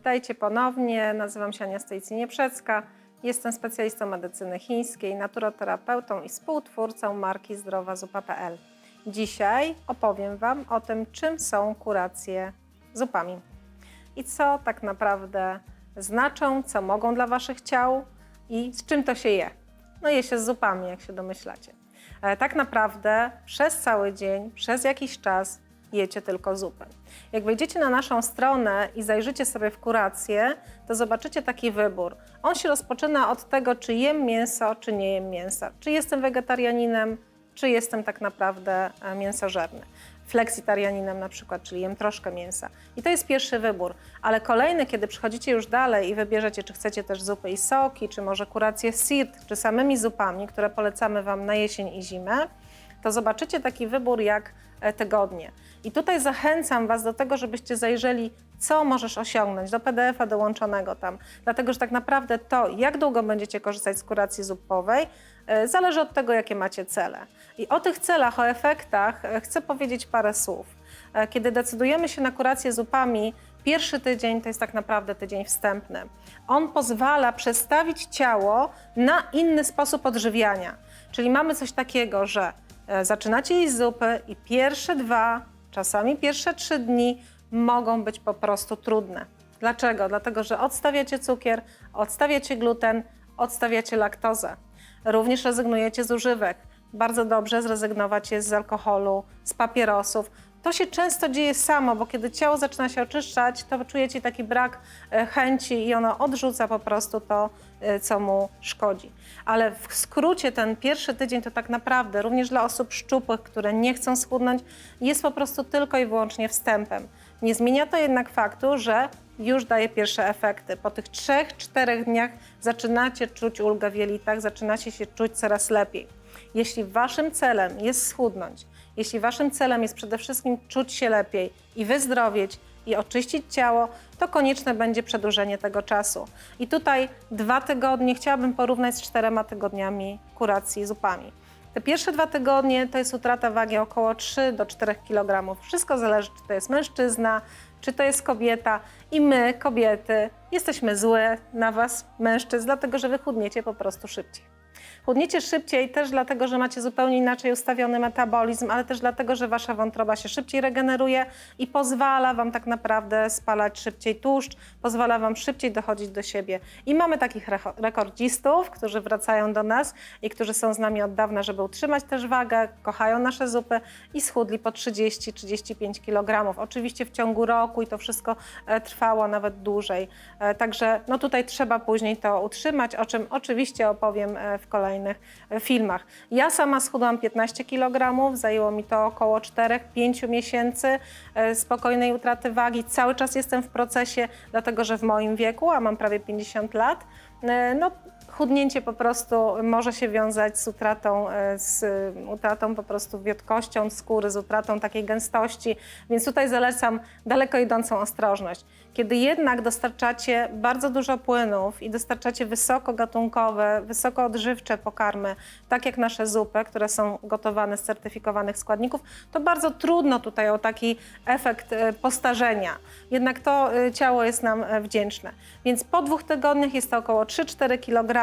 Witajcie ponownie. Nazywam się Ania Stojcy-Nieprzecka. Jestem specjalistą medycyny chińskiej, naturoterapeutą i współtwórcą marki zdrowazupa.pl. Dzisiaj opowiem Wam o tym, czym są kuracje zupami i co tak naprawdę znaczą, co mogą dla Waszych ciał i z czym to się je. No je się z zupami, jak się domyślacie. Ale tak naprawdę przez cały dzień, przez jakiś czas jecie tylko zupę. Jak wejdziecie na naszą stronę i zajrzycie sobie w kurację, to zobaczycie taki wybór. On się rozpoczyna od tego, czy jem mięso, czy nie jem mięsa. Czy jestem wegetarianinem, czy jestem tak naprawdę e, mięsożerny. Fleksitarianinem na przykład, czyli jem troszkę mięsa. I to jest pierwszy wybór. Ale kolejny, kiedy przychodzicie już dalej i wybierzecie, czy chcecie też zupy i soki, czy może kurację sirt, czy samymi zupami, które polecamy Wam na jesień i zimę, to zobaczycie taki wybór jak e, tygodnie. I tutaj zachęcam Was do tego, żebyście zajrzeli, co możesz osiągnąć, do PDF-a dołączonego tam. Dlatego, że tak naprawdę to, jak długo będziecie korzystać z kuracji zupowej, e, zależy od tego, jakie macie cele. I o tych celach, o efektach e, chcę powiedzieć parę słów. Kiedy decydujemy się na kurację zupami, pierwszy tydzień to jest tak naprawdę tydzień wstępny. On pozwala przestawić ciało na inny sposób odżywiania. Czyli mamy coś takiego, że e, zaczynacie jeść zupy i pierwsze dwa, czasami pierwsze trzy dni mogą być po prostu trudne. Dlaczego? Dlatego, że odstawiacie cukier, odstawiacie gluten, odstawiacie laktozę. Również rezygnujecie z używek. Bardzo dobrze zrezygnować jest z alkoholu, z papierosów. To się często dzieje samo, bo kiedy ciało zaczyna się oczyszczać, to czujecie taki brak e, chęci i ono odrzuca po prostu to, co mu szkodzi. Ale w skrócie ten pierwszy tydzień to tak naprawdę również dla osób szczupłych, które nie chcą schudnąć, jest po prostu tylko i wyłącznie wstępem. Nie zmienia to jednak faktu, że już daje pierwsze efekty. Po tych trzech, czterech dniach zaczynacie czuć ulgę w jelitach, zaczynacie się czuć coraz lepiej. Jeśli waszym celem jest schudnąć, jeśli waszym celem jest przede wszystkim czuć się lepiej i wyzdrowieć i oczyścić ciało, to konieczne będzie przedłużenie tego czasu. I tutaj dwa tygodnie chciałabym porównać z czterema tygodniami kuracji zupami. Te pierwsze dwa tygodnie to jest utrata wagi około 3 do 4 kg. Wszystko zależy, czy to jest mężczyzna, czy to jest kobieta. I my, kobiety, jesteśmy złe na was, mężczyzn, dlatego że wy chudniecie po prostu szybciej. Chudniecie szybciej też dlatego, że macie zupełnie inaczej ustawiony metabolizm, ale też dlatego, że wasza wątroba się szybciej regeneruje i pozwala wam tak naprawdę spalać szybciej tłuszcz, pozwala wam szybciej dochodzić do siebie. I mamy takich rekordzistów, którzy wracają do nas i którzy są z nami od dawna, żeby utrzymać też wagę, kochają nasze zupy i schudli po 30-35 kg. Oczywiście w ciągu roku i to wszystko e, trwało nawet dłużej. E, Także no tutaj trzeba później to utrzymać, o czym oczywiście opowiem e, w kolejnych e, filmach. Ja sama schudłam 15 kg, zajęło mi to około 4-5 miesięcy e, spokojnej utraty wagi. Cały czas jestem w procesie, dlatego że w moim wieku, a mam prawie 50 lat, e, no chudnięcie po prostu może się wiązać z utratą, e, z utratą po prostu wiotkością skóry, z utratą takiej gęstości, więc tutaj zalecam daleko idącą ostrożność. Kiedy jednak dostarczacie bardzo dużo płynów i dostarczacie wysokogatunkowe, wysokoodżywcze pokarmy, tak jak nasze zupy, które są gotowane z certyfikowanych składników, to bardzo trudno tutaj o taki efekt e, postarzenia. Jednak to e, ciało jest nam e, wdzięczne. Więc po dwóch tygodniach jest to około 3-4 kg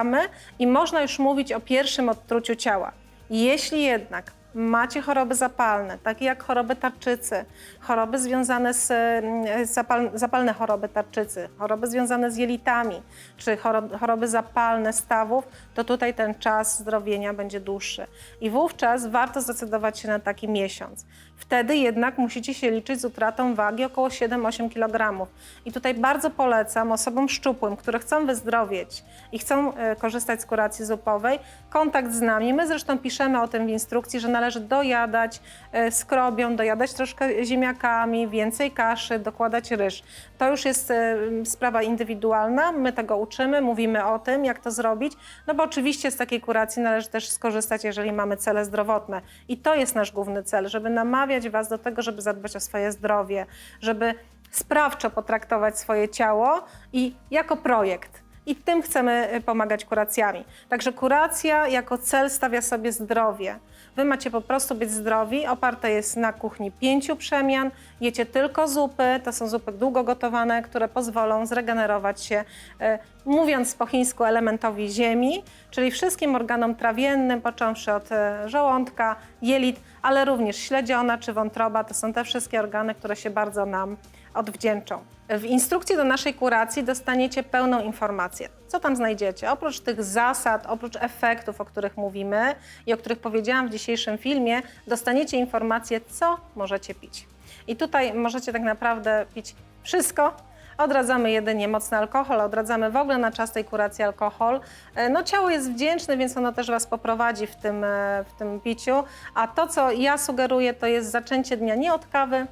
i można już mówić o pierwszym odtruciu ciała. Jeśli jednak macie choroby zapalne, takie jak choroby tarczycy, choroby związane z mm, zapal, zapalne choroby tarczycy, choroby związane z jelitami, czy choro- choroby zapalne stawów, to tutaj ten czas zdrowienia będzie dłuższy. I wówczas warto zdecydować się na taki miesiąc. Wtedy jednak musicie się liczyć z utratą wagi około 7-8 kg. I tutaj bardzo polecam osobom szczupłym, które chcą wyzdrowieć i chcą e, korzystać z kuracji zupowej, kontakt z nami. My zresztą piszemy o tym w instrukcji, że należy dojadać e, skrobią, dojadać troszkę ziemniakami, więcej kaszy, dokładać ryż. To już jest e, sprawa indywidualna, my tego uczymy, mówimy o tym, jak to zrobić, no bo oczywiście z takiej kuracji należy też skorzystać, jeżeli mamy cele zdrowotne. I to jest nasz główny cel, żeby namawiać Was do tego, żeby zadbać o swoje zdrowie, żeby sprawczo potraktować swoje ciało i jako projekt. I tym chcemy y, pomagać kuracjami. Także kuracja jako cel stawia sobie zdrowie. Wy macie po prostu być zdrowi. Oparte jest na kuchni pięciu przemian. Jecie tylko zupy. To są zupy długo gotowane, które pozwolą zregenerować się, e, mówiąc po chińsku, elementowi ziemi, czyli wszystkim organom trawiennym, począwszy od e, żołądka, jelit, ale również śledziona czy wątroba. To są te wszystkie organy, które się bardzo nam odwdzięczą. W instrukcji do naszej kuracji dostaniecie pełną informację. Co tam znajdziecie? Oprócz tych zasad, oprócz efektów, o których mówimy i o których powiedziałam w dzisiejszym filmie, dostaniecie informację, co możecie pić. I tutaj możecie tak naprawdę pić wszystko. Odradzamy jedynie mocny alkohol, odradzamy w ogóle na czas tej kuracji alkohol. E, No ciało jest wdzięczne, więc ono też Was poprowadzi w tym, e, w tym piciu. A to, co ja sugeruję, to jest zaczęcie dnia nie od kawy,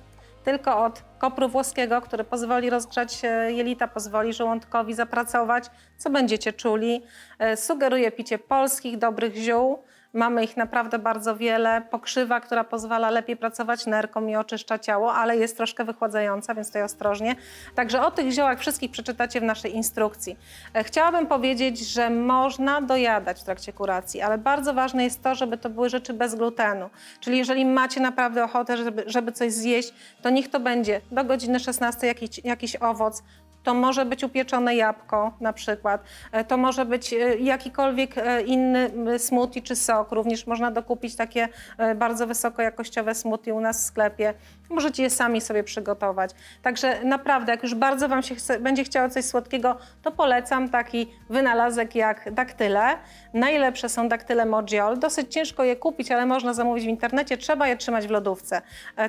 tylko od kopru włoskiego, który pozwoli rozgrzać jelita, pozwoli żołądkowi zapracować, co będziecie czuli. E, Sugeruję picie polskich, dobrych ziół. Mamy ich naprawdę bardzo wiele. Pokrzywa, która pozwala lepiej pracować nerkom i oczyszcza ciało, ale jest troszkę wychładzająca, więc tutaj ostrożnie. Także o tych ziołach wszystkich przeczytacie w naszej instrukcji. E, Chciałabym powiedzieć, że można dojadać w trakcie kuracji, ale bardzo ważne jest to, żeby to były rzeczy bez glutenu. Czyli jeżeli macie naprawdę ochotę, żeby, żeby coś zjeść, to niech to będzie do godziny 16 jakiś, jakiś owoc, to może być upieczone jabłko na przykład, E, to może być e, jakikolwiek e, inny smoothie czy sok. Również można dokupić takie bardzo wysokojakościowe smoothie u nas w sklepie. Możecie je sami sobie przygotować. Także naprawdę, jak już bardzo Wam się chce, będzie chciało coś słodkiego, to polecam taki wynalazek jak daktyle. Najlepsze są daktyle Mojiol. Dosyć ciężko je kupić, ale można zamówić w internecie. Trzeba je trzymać w lodówce.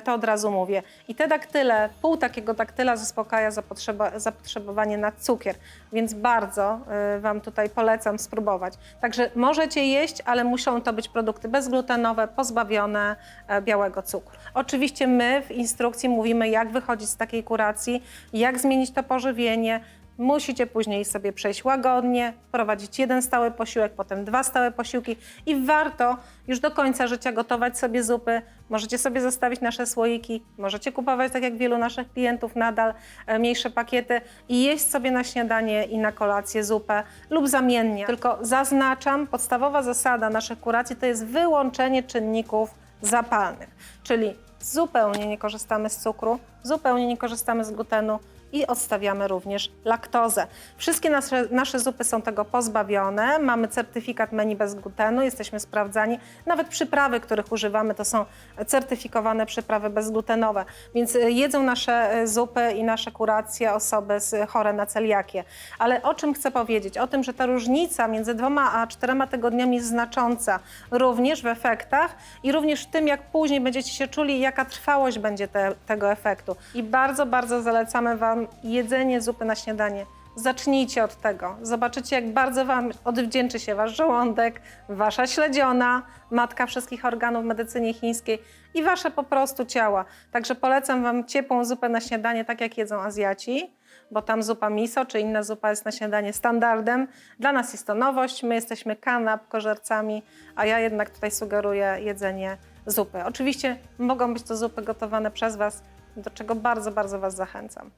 To od razu mówię. I te daktyle, pół takiego daktyla zaspokaja zapotrzeba, zapotrzebowanie na cukier, więc bardzo y, Wam tutaj polecam spróbować. Także możecie jeść, ale muszą to być produkty bezglutenowe, pozbawione e, białego cukru. Oczywiście my w instrukcji mówimy, jak wychodzić z takiej kuracji, jak zmienić to pożywienie, Musicie później sobie przejść łagodnie, wprowadzić jeden stały posiłek, potem dwa stałe posiłki i warto już do końca życia gotować sobie zupy. Możecie sobie zostawić nasze słoiki, możecie kupować, tak jak wielu naszych klientów, nadal e, mniejsze pakiety i jeść sobie na śniadanie i na kolację zupę lub zamiennie. Tylko zaznaczam, podstawowa zasada naszych kuracji to jest wyłączenie czynników zapalnych, czyli zupełnie nie korzystamy z cukru, zupełnie nie korzystamy z glutenu, i odstawiamy również laktozę. Wszystkie nasze, nasze zupy są tego pozbawione. Mamy certyfikat menu bez glutenu, jesteśmy sprawdzani. Nawet przyprawy, których używamy, to są certyfikowane przyprawy bezglutenowe. Więc y, jedzą nasze y, zupy i nasze kuracje osoby z, chore na celiakię. Ale o czym chcę powiedzieć? O tym, że ta różnica między dwoma a czterema tygodniami jest znacząca. Również w efektach i również w tym, jak później będziecie się czuli jaka trwałość będzie te, tego efektu. I bardzo, bardzo zalecamy Wam jedzenie zupy na śniadanie. Zacznijcie od tego. Zobaczycie, jak bardzo Wam odwdzięczy się Wasz żołądek, Wasza śledziona, matka wszystkich organów w medycynie chińskiej i Wasze po prostu ciała. Także polecam Wam ciepłą zupę na śniadanie, tak jak jedzą Azjaci, bo tam zupa miso czy inna zupa jest na śniadanie standardem. Dla nas jest to nowość, my jesteśmy kanapkożercami, a ja jednak tutaj sugeruję jedzenie zupy. Oczywiście mogą być to zupy gotowane przez Was, do czego bardzo, bardzo Was zachęcam.